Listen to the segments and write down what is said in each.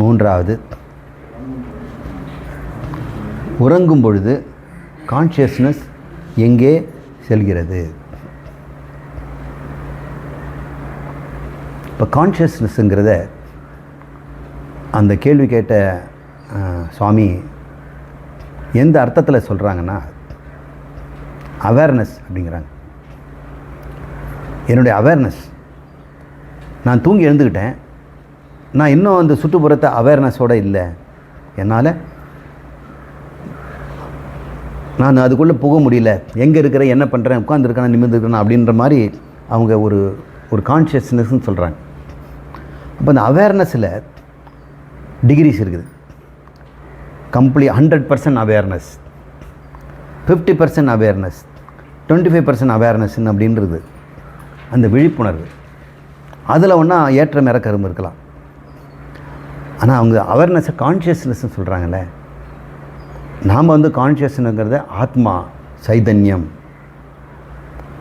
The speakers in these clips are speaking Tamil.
மூன்றாவது. உறங்கும் பொழுது கான்ஷியஸ்னஸ் எங்கே செல்கிறது? இப்போ கான்ஷியஸ்னஸ்ங்கிறத அந்த கேள்வி கேட்ட சுவாமி எந்த அர்த்தத்தில் சொல்கிறாங்கன்னா அவேர்னஸ் அப்படிங்கிறாங்க. என்னுடைய அவேர்னஸ் நான் தூங்கி எழுந்துக்கிட்டேன் நான் இன்னும் அந்த சுற்றுப்புறத்தை அவேர்னஸோடு இல்லை. என்னால்? நான் அதுக்குள்ளே போக முடியல. எங்கே இருக்கிறேன் என்ன பண்ணுறேன் உட்காந்துருக்கேன் நிமிர்ந்துருக்கேன் அப்படின்ற மாதிரி அவங்க ஒரு ஒரு கான்ஷியஸ்னஸ்ன்னு சொல்கிறாங்க அப்போ அந்த அவேர்னஸில் டிகிரிஸ் இருக்குது. Complete hundred percent awareness fifty percent awareness twenty five percent அவேர்னஸ்ன்னு அப்படின்றது. அந்த விழிப்புணர்வு. அதில் ஒன்றா ஏற்றம் இறக்கரும் இருக்கலாம். ஆனால் அவங்க அவேர்னஸை கான்ஷியஸ்னஸ்ன்னு சொல்கிறாங்கல்ல நாம் வந்து கான்ஷியஸ்னுங்கிறத ஆத்மா சைதன்யம்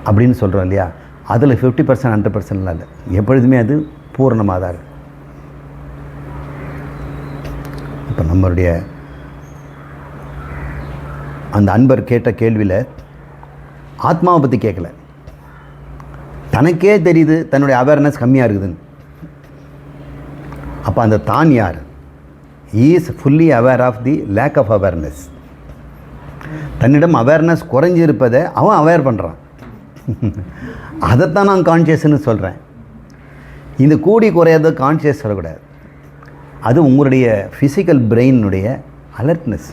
அப்படின்னு சொல்கிறோம் இல்லையா? அதில் ஃபிஃப்டி பர்சன்ட் ஹண்ட்ரட் பர்சன்ட்லாம் இல்லை. எப்பொழுதுமே அது பூரணமாக தான் இருக்கு. இப்போ நம்மளுடைய அந்த அன்பர் கேட்ட கேள்வியில் ஆத்மாவை பற்றி கேட்கல தனக்கே தெரியுது தன்னுடைய அவேர்னஸ் கம்மியாக இருக்குதுன்னு. அப்போ அந்த தான் யார்? Is fully aware of the lack of awareness தன்னிடம் அவேர்னஸ் குறைஞ்சிருப்பதை அவன் அவேர் பண்ணுறான் அதைத்தான் நான் கான்ஷியஸ்னு சொல்கிறேன் இந்த கூடி குறையாத கான்ஷியஸ் சொல்லக்கூடாது. அது உங்களுடைய ஃபிசிக்கல் பிரெயினுடைய அலர்ட்னஸ்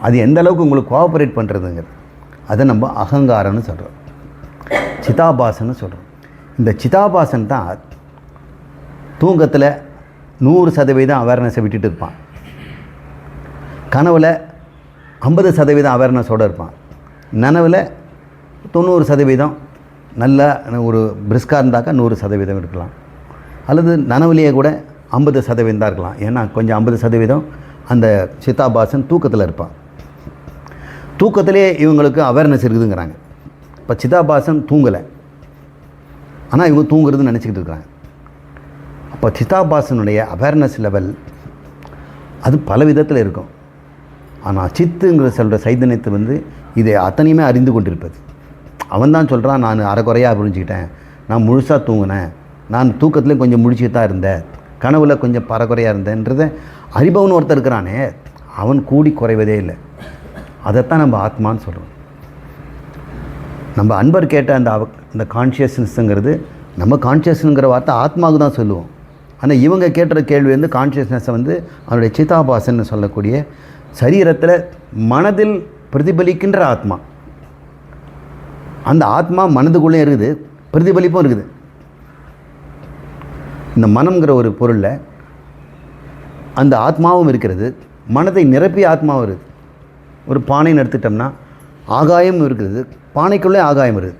அது எந்த அளவுக்கு உங்களுக்கு கோஆப்ரேட் பண்ணுறதுங்கிறது அதை நம்ம அகங்காரம்னு சொல்கிறோம் சிதாபாசன்னு சொல்கிறோம் இந்த சிதாபாசன் தான் தூங்கத்தில் நூறு சதவீதம் அவேர்னஸை விட்டுட்டு இருப்பான். கனவில் ஐம்பது சதவீதம் அவேர்னஸோடு இருப்பான். நனவில் தொண்ணூறு சதவீதம் நல்ல ஒரு பிரிஸ்காக இருந்தாக்கா நூறு சதவீதம் இருக்கலாம். அல்லது நனவுலேயே கூட ஐம்பது சதவீதம் தான் இருக்கலாம். ஏன்னா கொஞ்சம் ஐம்பது சதவீதம் அந்த சிதாபாசன் தூக்கத்தில் இருப்பான். தூக்கத்திலே இவங்களுக்கு அவேர்னஸ் இருக்குதுங்கிறாங்க. இப்போ சிதாபாசன் தூங்கலை. ஆனால் இவங்க தூங்குறதுன்னு நினச்சிக்கிட்டு இருக்கிறாங்க அப்போ சிதாபாசனுடைய அவேர்னஸ் லெவல் அது பல விதத்தில் இருக்கும். ஆனால் சித்துங்கிற சொல்கிற சைதன்யத்தை வந்து இதை அத்தனையுமே அறிந்து கொண்டிருப்பது. அவன் தான் சொல்கிறான் நான் அரைக்குறையாக புரிஞ்சுக்கிட்டேன். நான் முழுசாக தூங்கினேன். நான் தூக்கத்துலேயும் கொஞ்சம் முழிச்சுட்டு தான் இருந்தேன். கனவுல கொஞ்சம் பறக்குறையாக இருந்தேன்றதை அறிபவன் ஒருத்தர் இருக்கிறானே அவன் கூடி குறைவதே இல்லை. அதைத்தான் நம்ம ஆத்மான்னு சொல்கிறோம் நம்ம அன்பர் கேட்ட அந்த அவ அந்த கான்ஷியஸ்னஸ்ங்கிறது நம்ம கான்ஷியஸ்னுங்கிற வார்த்தை ஆத்மாவுக்கு தான் சொல்லுவோம். ஆனால் இவங்க கேட்டுற கேள்வி வந்து கான்ஷியஸ்னஸை வந்து அவனுடைய சிதாபாசன்னு சொல்லக்கூடிய சரீரத்தில் மனதில் பிரதிபலிக்கின்ற ஆத்மா. அந்த ஆத்மா மனதுக்குள்ளே இருக்குது பிரதிபலிப்பும் இருக்குது. இந்த மனம்ங்கிற ஒரு பொருளில் அந்த ஆத்மாவும் இருக்கிறது மனதை நிரப்பிய ஆத்மாவும் இருக்குது. ஒரு பானைன்னு எடுத்துட்டோம்னா ஆகாயம் இருக்குது பானைக்குள்ளே ஆகாயம் இருக்குது.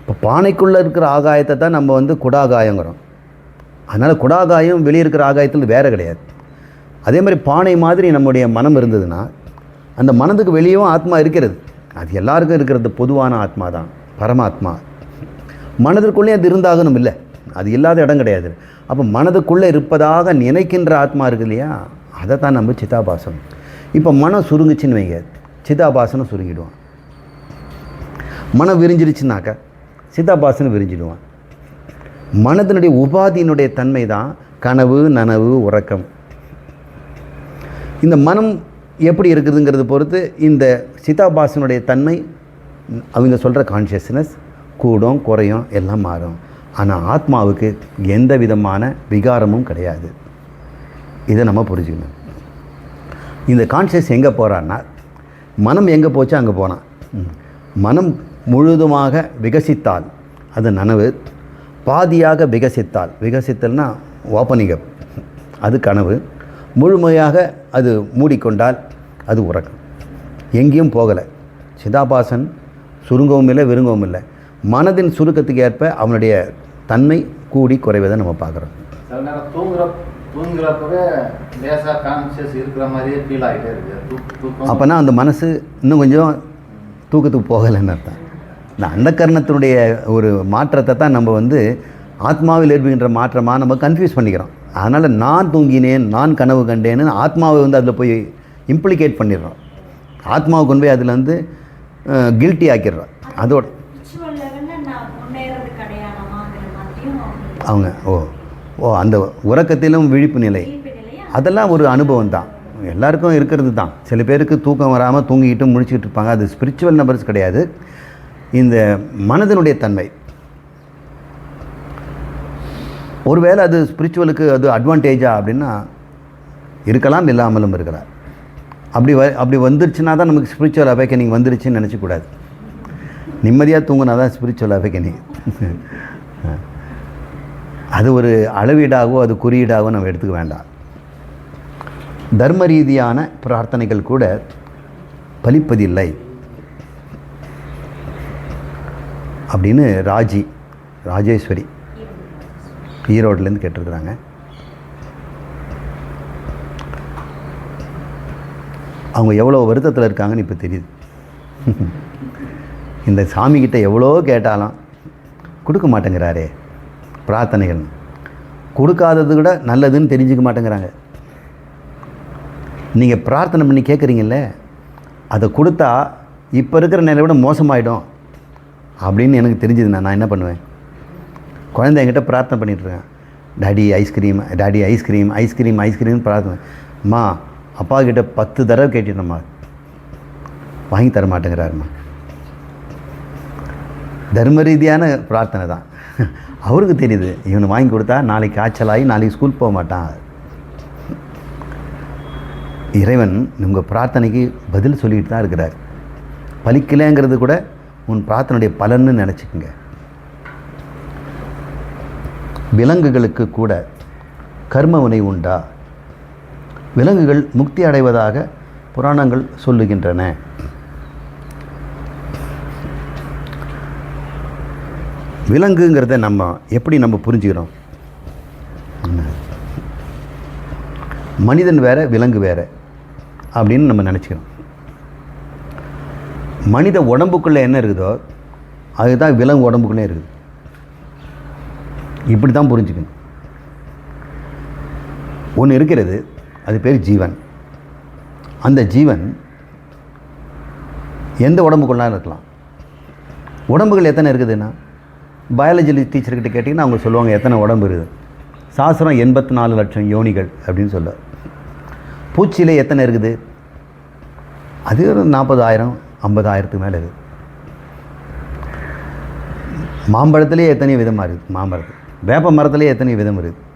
இப்போ பானைக்குள்ளே இருக்கிற ஆகாயத்தை தான் நம்ம வந்து குடாகாயங்கிறோம். அதனால் குடாகாயம் வெளியே இருக்கிற ஆகாயத்தில் வேறு கிடையாது. அதே மாதிரி பானை மாதிரி நம்முடைய மனம் இருந்ததுன்னா அந்த மனதுக்கு வெளியேவும் ஆத்மா இருக்கிறது. அது எல்லாருக்கும் இருக்கிறது பொதுவான ஆத்மா தான் பரமாத்மா. மனதிற்குள்ளே அது இருந்தாகணும் இல்லை. அது இல்லாத இடம் கிடையாது. அப்போ மனதுக்குள்ளே இருப்பதாக நினைக்கின்ற ஆத்மா இருக்கு இல்லையா? அதை தான் நம்ம சிதாபாசனம் இப்போ மனம் சுருங்குச்சுன்னு வைங்க. சிதாபாசனம் சுருங்கிடுவான். மனம் விரிஞ்சிருச்சுனாக்கா சிதாபாசனம் விரிஞ்சிடுவான். மனதினுடைய உபாதியினுடைய தன்மை தான் கனவு நனவு உறக்கம். இந்த மனம் எப்படி இருக்குதுங்கிறத பொறுத்து இந்த சிதாபாசனுடைய தன்மை அவங்க சொல்கிற கான்ஷியஸ்னஸ் கூடும் குறையும் எல்லாம் மாறும். ஆனால் ஆத்மாவுக்கு எந்த விதமான விகாரமும் கிடையாது. இதை நம்ம புரிஞ்சுக்கணும். இந்த கான்ஷியஸ் எங்கே போகிறான்னா மனம் எங்கே போச்சோ அங்கே போனான். மனம் முழுதுமாக விகசித்தால் அது நனவு பாதியாக விகசித்தால் விகசித்தல்னா ஓப்பனிங் அப் அது கனவு. முழுமையாக அது மூடிக்கொண்டால் அது உறக்கம். எங்கேயும் போகலை. சிதாபாசன் சுருங்கவும் இல்லை விருங்கவும் இல்லை. மனதின் சுருக்கத்துக்கு ஏற்ப அவனுடைய தன்மை கூடி குறைவதை நம்ம பார்க்குறோம். அப்போனா அந்த மனசு இன்னும் கொஞ்சம் தூக்கத்துக்கு போகலைன்னு அர்த்தம். இந்த அந்தக்கரணத்தினுடைய ஒரு மாற்றத்தை தான் நம்ம வந்து ஆத்மாவில் ஏற்படுகின்ற மாற்றமாக நம்ம கன்ஃபியூஸ் பண்ணிக்கிறோம். அதனால் நான் தூங்கினேன் நான் கனவு கண்டேன்னு ஆத்மாவை வந்து அதில் போய் இம்ப்ளிகேட் பண்ணிடுறோம். ஆத்மாவை கொண்டு போய் அதில் வந்து கில்ட்டி ஆக்கிடுறோம். அதோட அவங்க ஓ ஓ அந்த உறக்கத்திலும் விழிப்பு நிலை. அதெல்லாம் ஒரு அனுபவம் தான். எல்லாருக்கும் இருக்கிறது தான். சில பேருக்கு தூக்கம் வராமல் தூங்கிக்கிட்டு முழிச்சிக்கிட்டு இருப்பாங்க. அது ஸ்பிரிச்சுவல் நம்பர்ஸ் கிடையாது. இந்த மனதினுடைய தன்மை. ஒருவேளை அது ஸ்பிரிச்சுவலுக்கு அது அட்வான்டேஜா அப்படின்னா இருக்கலாம் இல்லாமலும் இருக்கலாம். அப்படி வ அப்படி வந்துருச்சுன்னா தான் நமக்கு ஸ்பிரிச்சுவல் அவேக்கனிங் வந்துருச்சுன்னு நினச்சக்கூடாது நிம்மதியாக தூங்கினா தான் ஸ்பிரிச்சுவல் அவேக்கனிங் அது ஒரு அளவீடாகவோ அது குறியீடாகவோ நம்ம எடுத்துக்க வேண்டாம். தர்ம ரீதியான பிரார்த்தனைகள் கூட பலிப்பதில்லை. அப்படின்னு ராஜி ராஜேஸ்வரி ஈரோட்லேருந்து கேட்டிருக்கிறாங்க. அவங்க எவ்வளோ வருத்தத்தில் இருக்காங்கன்னு இப்போ தெரியுது. இந்த சாமிக்கிட்ட எவ்வளோ கேட்டாலும் கொடுக்க மாட்டேங்கிறாரே பிரார்த்தனைகள். கொடுக்காதது கூட நல்லதுன்னு தெரிஞ்சுக்க மாட்டேங்கிறாங்க. நீங்கள் பிரார்த்தனை பண்ணி கேட்குறீங்கல்ல அதை கொடுத்தா இப்போ இருக்கிற நிலை விட மோசமாயிடும். அப்படின்னு எனக்கு தெரிஞ்சதுண்ணா நான் என்ன பண்ணுவேன்? குழந்தை என்கிட்ட பிரார்த்தனை பண்ணிகிட்ருக்கேன் daddy ice cream daddy ice cream ice cream ice cream பிரார்த்தனை. அம்மா அப்பா கிட்ட பத்து தடவை கேட்டுட்டம்மா வாங்கி தர மாட்டேங்கிறாருமா. தர்ம ரீதியான பிரார்த்தனை தான். அவருக்கு தெரியுது இவனை வாங்கி கொடுத்தா நாளைக்கு காய்ச்சலாகி நாளைக்கு ஸ்கூல் போக மாட்டான். இறைவன் உங்கள் பிரார்த்தனைக்கு பதில் சொல்லிக்கிட்டு தான் இருக்கிறார். பலிக்கலைங்கிறது கூட உன் பிரார்த்தனுடைய பலன்னு நினச்சிக்கோங்க. விலங்குகளுக்கு கூட கர்மவினை உண்டா? விலங்குகள் முக்தி அடைவதாக புராணங்கள் சொல்லுகின்றன. விலங்குங்கிறத நம்ம எப்படி நம்ம புரிஞ்சுக்கிறோம்? மனிதன் வேற விலங்கு வேற அப்படின்னு நம்ம நினச்சிக்கிறோம். மனித உடம்புக்குள்ளே என்ன இருக்குதோ அதுதான் விலங்கு உடம்புக்குள்ளே இருக்குது. இப்படி தான் புரிஞ்சுக்கணும். ஒன்று இருக்கிறது அது பேர் ஜீவன். அந்த ஜீவன் எந்த உடம்புக்குள்ளாலும் இருக்கலாம்? உடம்புகள் எத்தனை இருக்குதுன்னா பயாலஜி டீச்சர்கிட்ட கேட்டிங்கன்னா அவங்க சொல்லுவாங்க எத்தனை உடம்பு இருக்குது? சாஸ்திரம் எண்பத்தி நாலு லட்சம் யோனிகள் அப்படின்னு சொல்ல. பூச்சியில் எத்தனை இருக்குது? அது ஒரு நாற்பதாயிரம் ஐம்பதாயிரத்துக்கு மேலே இருக்குது மாம்பழத்துலேயே எத்தனையோ விதமாக இருக்குது மாம்பழத்து. வேப்ப மரத்துலேயே எத்தனையோ விதம் இருக்குது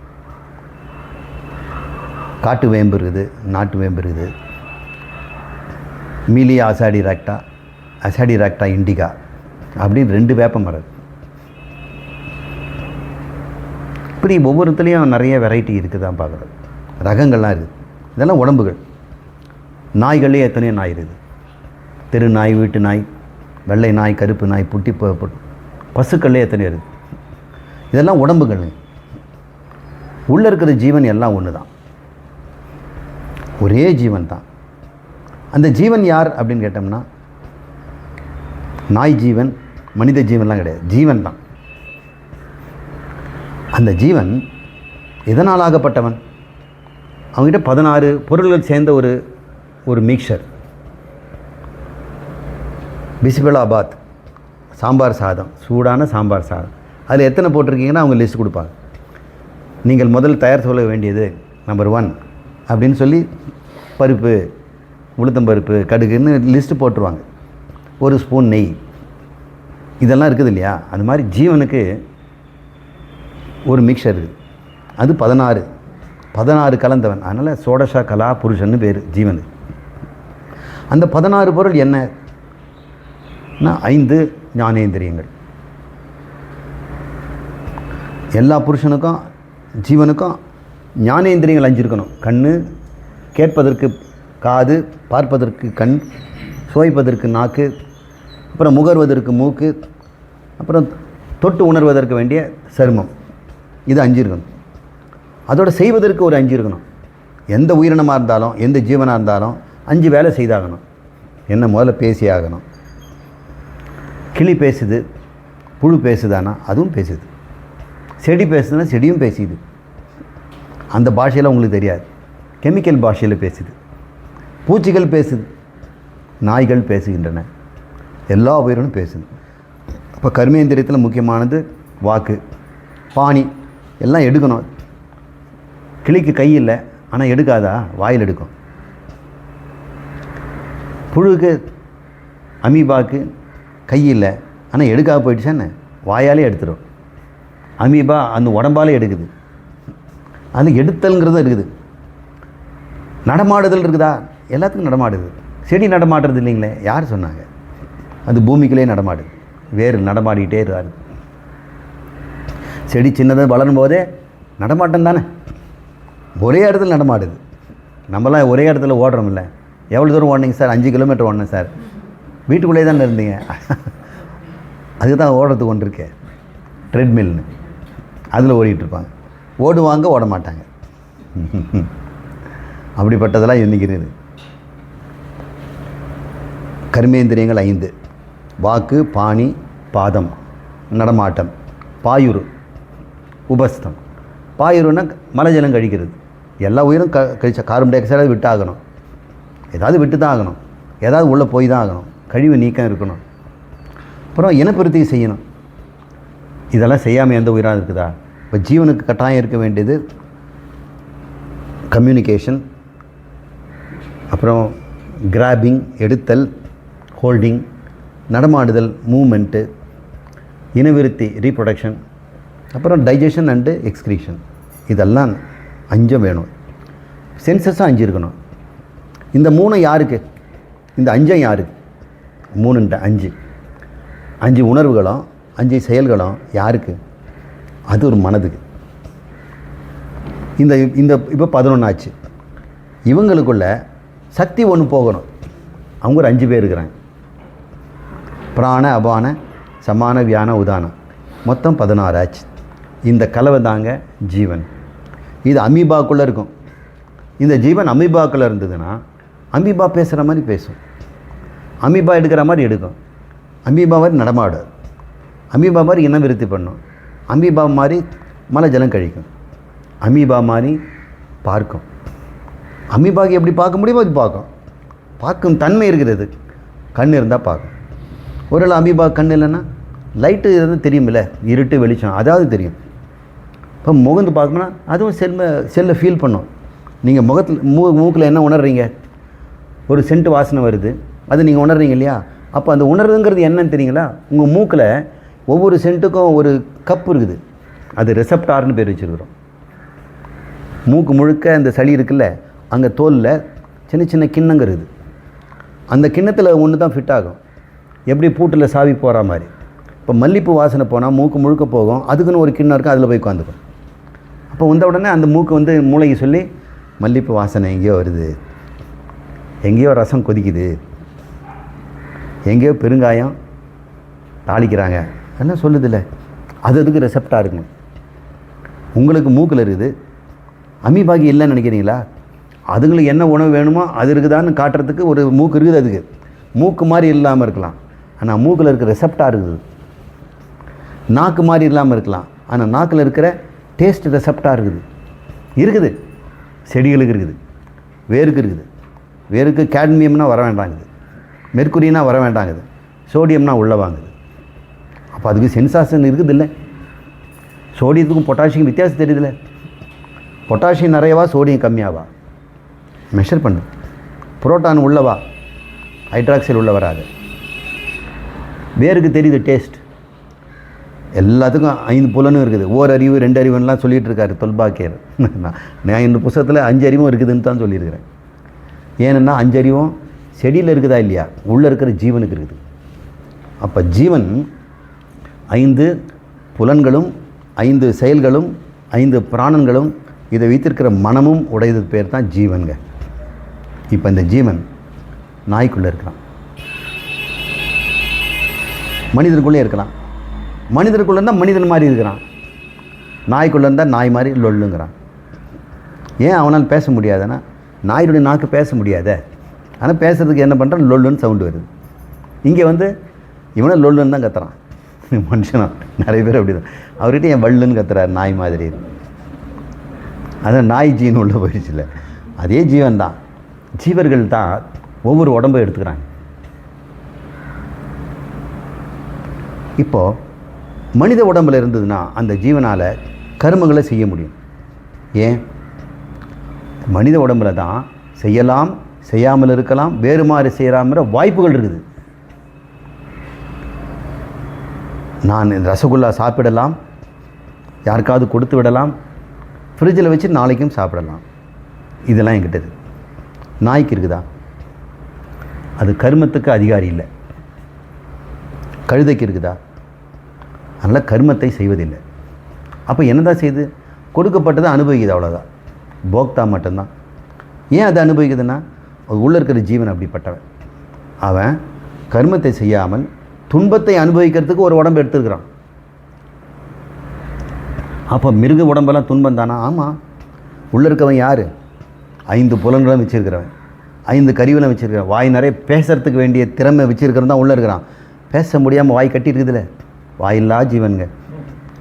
காட்டு வேம்பு இருக்குது நாட்டு வேம்பு இருக்குது. மீலி அசாடி ராக்டா அசாடி ராக்டா இண்டிகா அப்படின்னு ரெண்டு வேப்ப மரம். இப்படி ஒவ்வொருத்துலேயும் நிறைய வெரைட்டி இருக்குது தான் பார்க்குறது. ரகங்கள்லாம் இருக்குது இதெல்லாம் உடம்புகள். நாய்கள்லேயே எத்தனையோ நாய் இருக்குது. தெரு நாய் வீட்டு நாய் வெள்ளை நாய் கருப்பு நாய் புட்டி பசுக்கள்லேயே எத்தனை பசுக்கள்லே இருக்குது இதெல்லாம் உடம்புகள் உள்ளே இருக்கிற ஜீவன் எல்லாம் ஒன்று தான் ஒரே ஜீவன் தான் அந்த ஜீவன் யார் அப்படின்னு கேட்டோம்னா நாய் ஜீவன் மனித ஜீவன்லாம் கிடையாது. ஜீவன் தான் அந்த ஜீவன் எதனால் ஆகப்பட்டவன்? அவங்ககிட்ட பதினாறு பொருள்கள் சேர்ந்த ஒரு ஒரு மிக்சர். பிசிபலாபாத் சாம்பார் சாதம் சூடான சாம்பார் சாதம். அதில் எத்தனை போட்டிருக்கீங்கன்னா அவங்க லிஸ்ட் கொடுப்பாங்க. நீங்கள் முதல் தயார் சொல்ல வேண்டியது நம்பர் ஒன் அப்படின்னு சொல்லி பருப்பு உளுத்தம்பருப்பு கடுகுன்னு லிஸ்ட்டு போட்டுருவாங்க. ஒரு ஸ்பூன் நெய். இதெல்லாம் இருக்குது இல்லையா? அது மாதிரி ஜீவனுக்கு ஒரு மிக்சர் இருக்குது. அது பதினாறு. பதினாறு கலந்தவன். அதனால் சோடசா கலா புருஷன்னு பேர் ஜீவனுக்கு. அந்த பதினாறு பொருள் என்ன? ஐந்து ஞானேந்திரியங்கள். எல்லா புருஷனுக்கும் ஜீவனுக்கும் ஞானேந்திரியங்கள் அஞ்சு இருக்கணும் கண் கேட்பதற்கு காது பார்ப்பதற்கு கண் சுவைப்பதற்கு நாக்கு அப்புறம் முகர்வதற்கு மூக்கு அப்புறம் தொட்டு உணர்வதற்கு வேண்டிய சருமம். இது அஞ்சு இருக்கணும் அதோட செய்வதற்கு ஒரு அஞ்சு இருக்கணும் எந்த உயிரினமாக இருந்தாலும் எந்த ஜீவனாக இருந்தாலும் அஞ்சு வேலை செய்தாகணும். என்ன முதல்ல பேசி ஆகணும். கிளி பேசுது புழு பேசுதானா? அதுவும் பேசுது. செடி பேசுதுன்னா செடியும் பேசிது. அந்த பாஷையில் உங்களுக்கு தெரியாது. கெமிக்கல் பாஷையில் பேசுது. பூச்சிகள் பேசுது நாய்கள் பேசுகின்றன. எல்லா உயிரினும் பேசுது. அப்போ கர்மேந்திரியத்தில் முக்கியமானது வாக்கு. பாணி எல்லாம் எடுக்கணும். கிளிக்கு கை இல்லை ஆனால் எடுக்காதா? வாயில் எடுக்கும். புழுக்கு அமீபாக்கு கை இல்லை ஆனால் எடுக்காக போயிடுச்சான்னு வாயாலே எடுத்துடும் அமீபா அந்த உடம்பாலே எடுக்குது. அது எடுத்தல்ங்கிறது இருக்குது. நடமாடுதல் இருக்குதா? எல்லாத்துக்கும் நடமாடுது. செடி நடமாடுறது இல்லைங்களே யார் சொன்னாங்க? அது பூமிக்குள்ளே நடமாடுது. வேறு நடமாடிக்கிட்டே இருக்காது. செடி சின்னதாக வளரும் போதே நடமாட்டம் தானே? ஒரே இடத்துல நடமாடுது. நம்மலாம் ஒரே இடத்துல ஓடுறோம் இல்லை எவ்வளோ தூரம் ஓடினீங்க சார்? அஞ்சு கிலோமீட்டர் ஓடினேன் சார். வீட்டுக்குள்ளே தானே இருந்தீங்க? அதுக்கு தான் ஓடுறது கொண்டு இருக்கேன் ட்ரெட்மில்னு. அதில் ஓடிட்டு இருப்பாங்க. ஓடுவாங்க ஓட மாட்டாங்க அப்படிப்பட்டதெல்லாம் எண்ணிக்கிறது கர்மேந்திரியங்கள் ஐந்து. வாக்கு பாணி பாதம் நடமாட்டம் பாயுரு உபஸ்தம். பாயுருன்னா மலஜலம் கழிக்கிறது. எல்லா உயிரும் க கழிச்ச கார்பன் டை ஆக்சைடாக விட்டாகணும். ஏதாவது விட்டு தான் ஆகணும். ஏதாவது உள்ளே போய் தான் ஆகணும். கழிவு நீக்கம் இருக்கணும். அப்புறம் இனப்பெருத்தி செய்யணும். இதெல்லாம் செய்யாமல் எந்த உயிராக இருக்குதா? இப்போ ஜீவனுக்கு கட்டாயம் இருக்க வேண்டியது கம்யூனிகேஷன் அப்புறம் கிராபிங் எடுத்தல் ஹோல்டிங் நடமாடுதல் மூமெண்ட்டு இனவிருத்தி ரீப்ரொடக்ஷன் அப்புறம் டைஜஷன் அண்டு எக்ஸ்க்ரீஷன் இதெல்லாம் அஞ்சும் வேணும். சென்சஸும் அஞ்சு இருக்கணும் இந்த மூணு யாருக்கு? இந்த அஞ்சும் யாருக்கு? மூணுன்ற அஞ்சு. அஞ்சு உணர்வுகளும் அஞ்சு செயல்களும் யாருக்கு? அது ஒரு மனதுக்கு. இந்த இந்த இப்போ பதினொன்று ஆச்சு. இவங்களுக்குள்ள சக்தி ஒன்று போகணும். அவங்க ஒரு அஞ்சு பேர் இருக்கிறாங்க. பிராண அபான சமான வியான உதானம் மொத்தம் பதினாறு ஆச்சு. இந்த கலவை தாங்க ஜீவன். இது அமீபாக்குள்ளே இருக்கும். இந்த ஜீவன் அமீபாக்குள்ளே இருந்ததுன்னா அமீபா பேசுகிற மாதிரி பேசும். அமீபா எடுக்கிற மாதிரி எடுக்கும். அமீபா மாதிரி நடமாடும் அமீபா மாதிரி இனம் விருத்தி பண்ணும். அமீபா மாதிரி மலை ஜலம் கழிக்கும். அமீபா மாதிரி பார்க்கும். அமீபாக்கு எப்படி பார்க்க முடியுமோ அது பார்க்கும். பார்க்கும் தன்மை இருக்கிறது. கண் இருந்தால் பார்க்கும். ஒருவேளை அமீபா கண் இல்லைன்னா லைட்டு இருந்து தெரியுமில்ல இருட்டு வெளிச்சம் அதாவது தெரியும். இப்போ முகந்து பார்க்கணும்னா அதுவும் செல்ல செல்லை ஃபீல் பண்ணும். நீங்கள் முகத்தில் மூ மூக்கில் என்ன உணர்றீங்க? ஒரு சென்ட் வாசனை வருது. அது நீங்கள் உணர்றீங்க இல்லையா? அப்போ அந்த உணர்வுங்கிறது என்னன்னு தெரியுங்களா? உங்கள் மூக்கில் ஒவ்வொரு சென்ட்டுக்கும் ஒரு கப் இருக்குது. அது ரிசப்டார்னு பேர் வச்சுருக்குறோம். மூக்கு முழுக்க அந்த சளி இருக்குல்ல அங்கே தோலில் சின்ன சின்ன கிண்ணங்க இருக்குது. அந்த கிண்ணத்தில் ஒன்று தான் ஃபிட் ஆகும். எப்படி பூட்டில் சாவி போகிற மாதிரி. இப்போ மல்லிப்பூ வாசனை போனால் மூக்கு முழுக்க போகும். அதுக்குன்னு ஒரு கிண்ணம் இருக்கும் அதில் போய் உட்காந்துக்கும். அப்போ வந்த உடனே அந்த மூக்கு வந்து மூளைக்கு சொல்லி மல்லிப்பூ வாசனை எங்கேயோ வருது. எங்கேயோ ரசம் கொதிக்குது. எங்கேயோ பெருங்காயம் தாளிக்கிறாங்க. எல்லாம் சொல்லுதில்ல அது அதுக்கு ரெசப்டாக இருக்கும் உங்களுக்கு மூக்கில் இருக்குது. அமீபாகி இல்லைன்னு நினைக்கிறீங்களா? அதுங்களுக்கு என்ன உணவு வேணுமோ அது இருக்குதான்னு காட்டுறதுக்கு ஒரு மூக்கு இருக்குது அதுக்கு. மூக்கு மாதிரி இல்லாமல் இருக்கலாம். ஆனால் மூக்கில் இருக்கிற ரெசப்டாக இருக்குது. நாக்கு மாதிரி இல்லாமல் இருக்கலாம். ஆனால் நாக்கில் இருக்கிற டேஸ்ட் ரெசப்டாக இருக்குது. இருக்குது. செடிகளுக்கு இருக்குது. வேருக்கு இருக்குது. வேருக்கு கேட்மியம்னா வர வேண்டாங்குது மெர்க்குரினா வர வேண்டாங்குது. சோடியம்னா உள்ளே வாங்குது. அப்போ அதுக்கு சென்சாசன் இருக்குது இல்லை சோடியத்துக்கும் பொட்டாசியம் வித்தியாசம் தெரியுதுல்ல. பொட்டாசியம் நிறையவா சோடியம் கம்மியாவா? மெஷர் பண்ணு. புரோட்டான் உள்ளவா ஹைட்ராக்சைடு உள்ள வராது. வேருக்கு தெரியுது டேஸ்ட் எல்லாத்துக்கும் ஐந்து புலனும் இருக்குது. ஓர் அறிவு ரெண்டு அறிவுன்னெலாம் சொல்லிகிட்டு இருக்காரு தொல்பாக்கியர். நான் நான் இந்த புத்தகத்தில் அஞ்சு அறிவும் இருக்குதுன்னு தான் சொல்லியிருக்கிறேன். ஏன்னா அஞ்சு அறிவும் செடியில் இருக்குதா இல்லையா? உள்ளே இருக்கிற ஜீவனுக்கு இருக்குது. அப்போ ஜீவன் ஐந்து புலன்களும் ஐந்து செயல்களும் ஐந்து பிராணன்களும் இதை வைத்திருக்கிற மனமும் உடையது பேர் தான் ஜீவன்க இப்போ இந்த ஜீவன் நாய்க்குள்ளே இருக்கிறான் மனிதனுக்குள்ளே இருக்கலாம். மனிதனுக்குள்ளே இருந்தால் மனிதன் மாதிரி இருக்கிறான். நாய்க்குள்ளே இருந்தால் நாய் மாதிரி லொல்லுங்கிறான். ஏன் அவனால் பேச முடியாதுன்னா நாயுடைய நாக்கு பேச முடியாதே? ஆனால் பேசுறதுக்கு என்ன பண்ணுறான் லொல்லுன்னு சவுண்டு வருது. இங்கே வந்து இவனை லொல்லுன்னு தான் கத்துறான். மனுஷனா? நிறைய பேர் அப்படி தான் அவர்கிட்ட என் வள்ளுன்னு கத்துறாரு? நாய் மாதிரி. அதான் நாய் ஜீன் உள்ள போயிடுச்சுல அதே ஜீவன் தான். ஜீவர்கள் தான் ஒவ்வொரு உடம்பை எடுத்துக்கிறாங்க. இப்போது மனித உடம்புல இருந்ததுன்னா அந்த ஜீவனால் கர்மங்களை செய்ய முடியும். ஏன்? மனித உடம்புல தான் செய்யலாம் செய்யாமல் இருக்கலாம் வேறு மாதிரி செய்யலாம்ங்கிற வாய்ப்புகள் இருக்குது. நான் ரசகுல்லா சாப்பிடலாம் யாருக்காவது கொடுத்து விடலாம் ஃப்ரிட்ஜில் வச்சு நாளைக்கும் சாப்பிடலாம். இதெல்லாம் என்கிட்ட இருக்குது நாய்க்கு இருக்குதா? அது கருமத்துக்கு அதிகாரி இல்லை. கழுதைக்கு இருக்குதா? அதனால் கருமத்தை செய்வதில்லை. அப்போ என்னதான் செய்யுது கொடுக்கப்பட்டதை அனுபவிக்குது அவ்வளோதான் போக்தா மட்டும்தான். ஏன் அதை அனுபவிக்குதுன்னா உள்ளே இருக்கிற ஜீவன் அப்படிப்பட்டவன். அவன் கர்மத்தை செய்யாமல் துன்பத்தை அனுபவிக்கிறதுக்கு ஒரு உடம்பு எடுத்துருக்கிறான். அப்போ மிருக உடம்பெல்லாம் துன்பம் தானா? ஆமாம் உள்ளே இருக்கவன் யார்? ஐந்து புலன்களும் வச்சுருக்கிறவன். ஐந்து கருவிலும் வச்சுருக்கிறவன். வாய் நிறைய பேசுறதுக்கு வேண்டிய திறமை வச்சுருக்கிறவன் தான் உள்ளே இருக்கிறான். பேச முடியாமல் வாய் கட்டி இருக்குதுல்ல வாயில்லா ஜீவனுங்க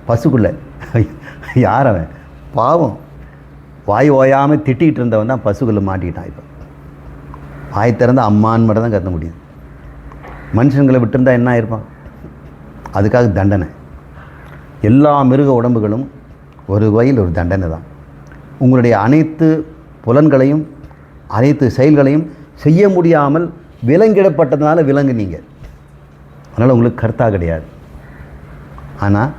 பசுக்குள்ள. யார் அவன்? பாவம். வாய் ஓயாமல் திட்டிகிட்டு இருந்தவன் தான் பசுக்குள்ளே மாட்டிக்கிட்டான் இப்போ. வாய் திறந்து அம்மான்னு மட்டும் தான் கத்த முடியுது மனுஷங்களை விட்டுருந்தா என்ன ஆயிருப்பான்? அதுக்காக தண்டனை. எல்லா மிருக உடம்புகளும் ஒரு வகையில் ஒரு தண்டனை தான். உங்களுடைய அனைத்து புலன்களையும் அனைத்து செயல்களையும் செய்ய முடியாமல் விலங்கிடப்பட்டதுனால விலங்குனீங்க. அதனால் உங்களுக்கு கருத்தாக கிடையாது. ஆனால்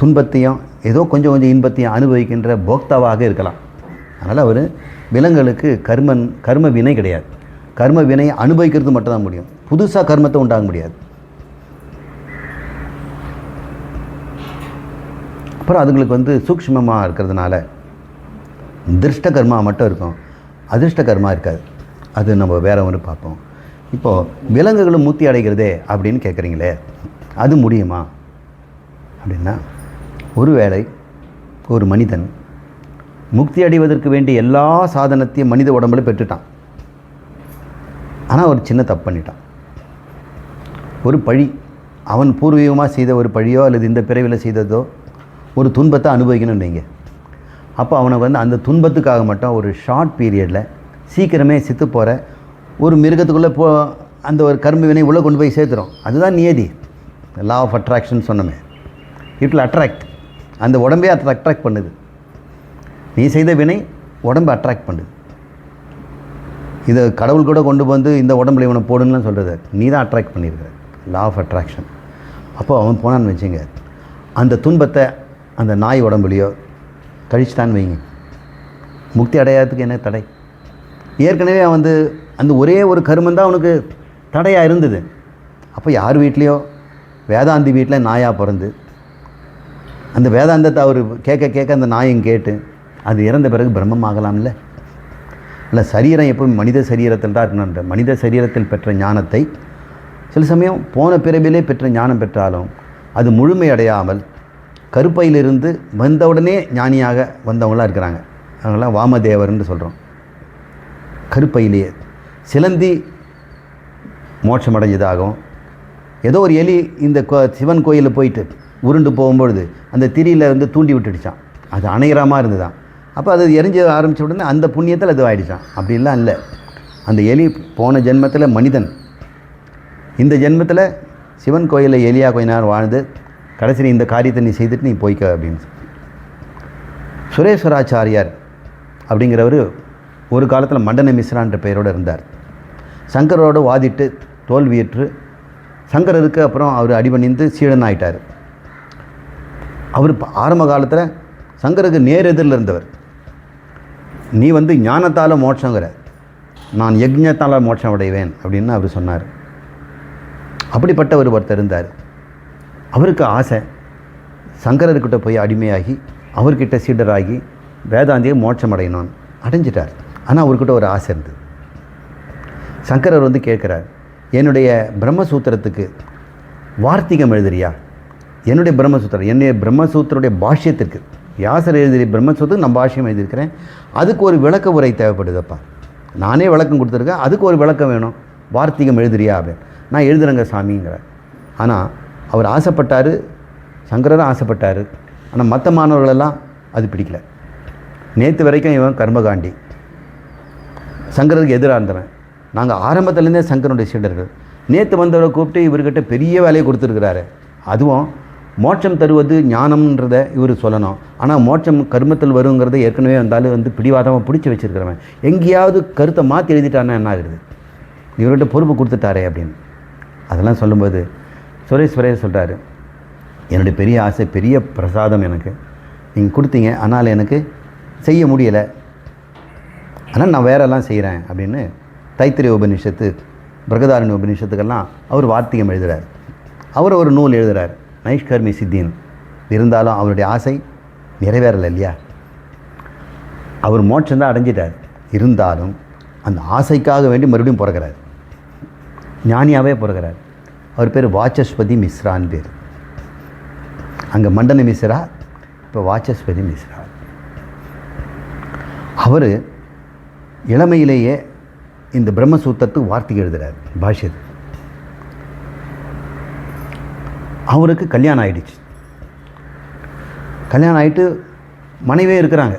துன்பத்தையும் ஏதோ கொஞ்சம் கொஞ்சம் இன்பத்தையும் அனுபவிக்கின்ற போக்தாவாக இருக்கலாம். அதனால் அவர் விலங்குகளுக்கு கர்மன் கர்ம வினை கிடையாது. கர்ம வினை அனுபவிக்கிறது மட்டும்தான் முடியும். புதுசாக கர்மத்தை உண்டாக முடியாது. அப்புறம் அதுங்களுக்கு வந்து சூக்ஷ்மமாக இருக்கிறதுனால திருஷ்ட கர்மா மட்டும் இருக்கும். அதிர்ஷ்ட கர்மா இருக்காது. அது நம்ம வேற ஒன்று பார்ப்போம். இப்போது விலங்குகளும் மூத்தி அடைகிறதே அப்படின்னு கேட்குறீங்களே அது முடியுமா? அப்படின்னா ஒருவேளை ஒரு மனிதன் முக்தி அடைவதற்கு வேண்டிய எல்லா சாதனத்தையும் மனித உடம்புல பெற்றுட்டான். ஆனால் ஒரு சின்ன தப்பு பண்ணிட்டான். ஒரு பழி. அவன் பூர்வீகமாக செய்த ஒரு பழியோ அல்லது இந்த பிறவியில் செய்ததோ ஒரு துன்பத்தை அனுபவிக்கணும் நீங்கள் அப்போ அவனை வந்து அந்த துன்பத்துக்காக மட்டும் ஒரு ஷார்ட் பீரியடில் சீக்கிரமே சித்து போகிற ஒரு மிருகத்துக்குள்ளே போ அந்த ஒரு கரும்பு வினை உள்ளே கொண்டு போய் சேர்த்துறோம் அதுதான் நியதி. லா ஆஃப் அட்ராக்ஷன் சொன்னோமே. இட் அட்ராக்ட் அந்த உடம்பே அதை அட்ராக்ட் பண்ணுது. நீ செய்த வினை உடம்பை அட்ராக்ட் பண்ணுது. இதை கடவுள் கூட கொண்டு வந்து இந்த உடம்புல இவனை போடுன்னு சொல்கிறது நீ தான் அட்ராக்ட் பண்ணியிருக்கிற. லா ஆஃப் அட்ராக்ஷன் அப்போ அவன் போனான்னு வச்சுங்க அந்த துன்பத்தை அந்த நாய் உடம்புலையோ கழிச்சுட்டான்னு வைங்க. முக்தி அடையாததுக்கு என்ன தடை? ஏற்கனவே அவன் வந்து அந்த ஒரே ஒரு கருமம் தான் அவனுக்கு தடையாக இருந்தது. அப்போ யார் வீட்லேயோ? வேதாந்தி வீட்டில் நாயாக பிறந்து அந்த வேதாந்தத்தை அவர் கேட்க கேட்க அந்த நாயும் கேட்டு அது இறந்த பிறகு பிரம்மமாகலாம்ல ஆகலாம்ல? இல்லை சரீரம் எப்பவும் மனித சரீரத்தில் தான் இருக்கணுன்ற மனித சரீரத்தில் பெற்ற ஞானத்தை சில சமயம் போன பிறவிலே பெற்ற ஞானம் பெற்றாலும் அது முழுமையடையாமல் கருப்பையிலிருந்து வந்தவுடனே ஞானியாக வந்தவங்களாம் இருக்கிறாங்க. அவங்களாம் வாமதேவர்னு சொல்கிறோம் கருப்பையிலேயே சிலந்தி மோட்சம் அடைஞ்சதாகவும் ஏதோ ஒரு எலி இந்த கோ சிவன் கோயிலில் போயிட்டு உருண்டு போகும்பொழுது அந்த திரியில் வந்து தூண்டி விட்டுடுச்சான் அது அணையிறாமல் இருந்துதான் அப்போ அது எரிஞ்சு ஆரம்பித்த உடனே அந்த புண்ணியத்தில் அது ஆகிடுச்சான் அப்படிலாம் இல்லை. அந்த எலி போன ஜென்மத்தில் மனிதன். இந்த ஜென்மத்தில் சிவன் கோயிலில் எலியா கொஞ்ச நேரம் வாழ்ந்து கடைசி இந்த காரியத்தை நீ செய்துட்டு நீ போய்க்க அப்படின்னு சுரேஸ்வராச்சாரியார் அப்படிங்கிறவர் ஒரு காலத்தில் மண்டன மிஸ்ரான்ற பெயரோடு இருந்தார். சங்கரோடு வாதிட்டு தோல்வியற்று சங்கரருக்கு அப்புறம் அவர் அடிபணிந்து சீடன் ஆயிட்டார். அவர் ஆரம்ப காலத்தில் சங்கருக்கு நேர் எதிரில் இருந்தவர். நீ வந்து ஞானத்தால் மோட்சங்கிற. நான் யஜ்ஞத்தால் மோட்சம் அடைவேன் அப்படின்னு அவர் சொன்னார். அப்படிப்பட்ட ஒரு ஒருத்தர் இருந்தார். அவருக்கு ஆசை சங்கரர்கிட்ட போய் அடிமையாகி அவர்கிட்ட சீடராகி வேதாந்தியை மோட்சம் அடையணும்னு அடைஞ்சிட்டார். ஆனால் அவர்கிட்ட ஒரு ஆசை இருந்தது. சங்கரர் வந்து கேட்குறார் என்னுடைய பிரம்மசூத்திரத்துக்கு வார்த்திகம் எழுதுறியா? என்னுடைய பிரம்மசூத்திரம் என்னுடைய பிரம்மசூத்திரனுடைய பாஷ்யத்திற்கு. வியாசர் எழுதிய பிரம்மசூத்துக்கு நம்ம பாஷ்யம் எழுதியிருக்கிறேன். அதுக்கு ஒரு விளக்க உரை தேவைப்படுதப்பா. நானே விளக்கம் கொடுத்துருக்கேன். அதுக்கு ஒரு விளக்கம் வேணும். வார்த்திகம் எழுதுறியா அப்படின்னு நான் எழுதுறேங்க சாமிங்கிறார். ஆனால் அவர் ஆசைப்பட்டார் சங்கரரும் ஆசைப்பட்டார். ஆனால் மற்ற மாணவர்களெல்லாம் அது பிடிக்கல. நேற்று வரைக்கும் இவன் கர்மகாண்டி. சங்கரருக்கு எதிராக இருந்தவன். நாங்கள் ஆரம்பத்துலேருந்தே சங்கரனுடைய சீடர்கள். நேற்று வந்தவரை கூப்பிட்டு இவர்கிட்ட பெரிய வேலையை கொடுத்துருக்கிறாரு. அதுவும் மோட்சம் தருவது ஞானம்ன்றத இவர் சொல்லணும். ஆனால் மோட்சம் கர்மத்தில் வருங்கிறத ஏற்கனவே வந்தாலும் வந்து பிடிவாதமாக பிடிச்சி வச்சிருக்கிறவன். எங்கேயாவது கருத்தை மாற்றி எழுதிட்டான்னா என்ன ஆகுது? இவர்கிட்ட பொறுப்பு கொடுத்துட்டாரே அப்படின்னு. அதெல்லாம் சொல்லும்போது சுரேஸ்வரர் சொல்கிறாரு என்னுடைய பெரிய ஆசை பெரிய பிரசாதம் எனக்கு. நீங்கள் கொடுத்தீங்க ஆனால் எனக்கு செய்ய முடியலை. ஆனால் நான் வேறெல்லாம் செய்கிறேன் அப்படின்னு தைத்திரிய உபநிஷத்து பிரகதாரண்ய உபநிஷத்துக்கெல்லாம் அவர் வார்த்திகம் எழுதுகிறார் அவர் ஒரு நூல் எழுதுகிறார் நைஷ்கர்மி சித்தின் இருந்தாலும் அவருடைய ஆசை நிறைவேறலை இல்லையா? அவர் மோட்சம் தான் அடைஞ்சிட்டார். இருந்தாலும் அந்த ஆசைக்காக வேண்டி மறுபடியும் பிறகுறார் ஞானியாகவே பிறகுறார் அவர் பேர் வாச்சஸ்பதி மிஸ்ரான்னு பேர். அங்கே மண்டன மிஸ்ரா இப்போ வாச்சஸ்பதி மிஸ்ரா. அவர் இளமையிலேயே இந்த பிரம்மசூத்திரத்துக்கு வார்த்தை எழுதுகிறார் பாஷ்யத்து அவருக்கு கல்யாணம் ஆகிடுச்சு கல்யாணம் ஆகிட்டு மனைவியே இருக்கிறாங்க.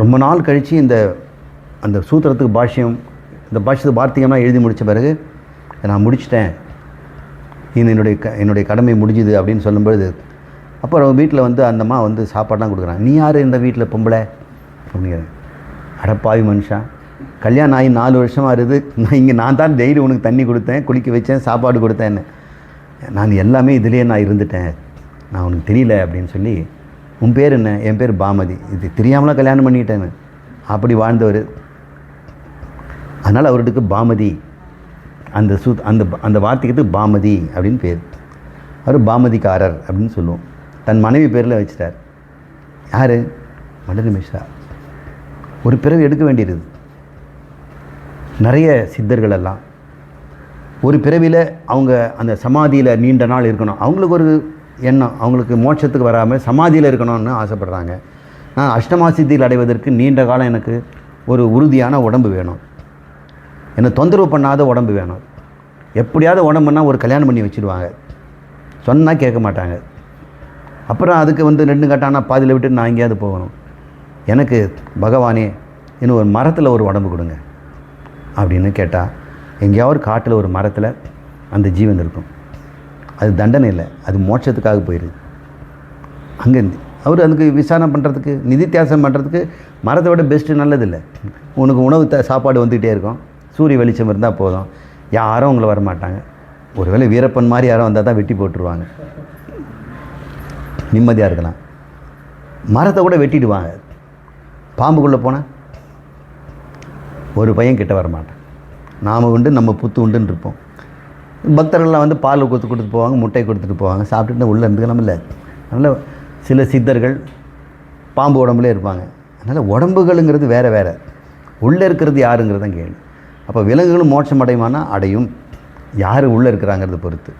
ரொம்ப நாள் கழித்து இந்த அந்த சூத்திரத்துக்கு பாஷ்யம் இந்த பாஷ்யத்துக்கு பார்த்திகம்லாம் எழுதி முடித்த பிறகு நான் முடிச்சிட்டேன். இது என்னுடைய க என்னுடைய கடமை முடிஞ்சுது அப்படின்னு சொல்லும்பொழுது அப்புறம் வீட்டில் வந்து அந்தம்மா வந்து சாப்பாடெலாம் கொடுக்குறாங்க. நீ யார் இந்த வீட்டில் பொம்பளை? அப்படிங்கிற அடப்பாவி மனுஷா கல்யாணம் ஆகி நாலு வருஷமாக இருக்குது. நான் இங்கே நான் தான் டெய்லி உனக்கு தண்ணி கொடுத்தேன் குளிக்க வச்சேன் சாப்பாடு கொடுத்தேன்னு. நான் எல்லாமே இதுலேயே நான் இருந்துட்டேன். நான் உனக்கு தெரியல அப்படின்னு சொல்லி உன் பேர் என்ன? என் பேர் பாமதி. இது தெரியாமலாம் கல்யாணம் பண்ணிக்கிட்டேன்னு அப்படி வாழ்ந்தவர். அதனால் அவருக்கு பாமதி. அந்த சூ அந்த அந்த வார்த்தைக்கு பாமதி அப்படின்னு பேர். அவர் பாமதிக்காரர் அப்படின்னு சொல்லுவோம். தன் மனைவி பேரில் வச்சிட்டார். யார்? மண்டல மிஸ்ரா ஒரு பிறகு எடுக்க வேண்டியது. நிறைய சித்தர்கள் எல்லாம். ஒரு பிறவியில் அவங்க அந்த சமாதியில் நீண்ட நாள் இருக்கணும். அவங்களுக்கு ஒரு எண்ணம். அவங்களுக்கு மோட்சத்துக்கு வராமல் சமாதியில் இருக்கணும்னு ஆசைப்படுறாங்க. நான் அஷ்டமாசித்தியில் அடைவதற்கு நீண்ட காலம் எனக்கு ஒரு உறுதியான உடம்பு வேணும். என்னை தொந்தரவு பண்ணாத உடம்பு வேணும். எப்படியாவது உடம்புனா ஒரு கல்யாணம் பண்ணி வச்சுடுவாங்க சொன்னால் கேட்க மாட்டாங்க. அப்புறம் அதுக்கு வந்து ரெண்டு கட்டானா பாதியில் விட்டு நான் எங்கேயாவது போகணும். எனக்கு பகவானே இன்னும் ஒரு மரத்தில் ஒரு உடம்பு கொடுங்க. அப்படின்னு கேட்டால் எங்கேயாவது காட்டில் ஒரு மரத்தில் அந்த ஜீவன் இருக்கும். அது தண்டனை இல்லை. அது மோட்சத்துக்காக போயிடுது அங்கே அவர் அதுக்கு விசாரணை பண்ணுறதுக்கு நிதித்தியாசம் பண்ணுறதுக்கு மரத்தை விட பெஸ்ட்டு நல்லதில்லை உனக்கு உணவு த சாப்பாடு வந்துக்கிட்டே இருக்கும். சூரிய வெளிச்சம் இருந்தால் போதும். யாரும் உங்களை வரமாட்டாங்க ஒருவேளை வீரப்பன் மாதிரி யாரும் வந்தால் தான் வெட்டி போட்டுருவாங்க. நிம்மதியாக இருக்கலாம். மரத்தை கூட வெட்டிடுவாங்க. பாம்புக்குள்ளே போனால் ஒரு பையன் கிட்ட வரமாட்டான். நாம் உண்டு நம்ம புத்து உண்டுன்னு இருப்போம். பக்தர்கள்லாம் வந்து பால் கொடுத்து கொடுத்துட்டு போவாங்க முட்டை கொடுத்துட்டு போவாங்க சாப்பிட்டுட்டு உள்ளே இருந்துக்கலாம் இல்லை. அதனால் சில சித்தர்கள் பாம்பு உடம்புலே இருப்பாங்க. அதனால் உடம்புகளுங்கிறது வேறு வேறு. உள்ளே இருக்கிறது யாருங்கிறது தான் கேள்வி. அப்போ விலங்குகளும் மோட்சம் அடையுமானா அடையும். யார் உள்ளே இருக்கிறாங்கிறத பொறுத்து.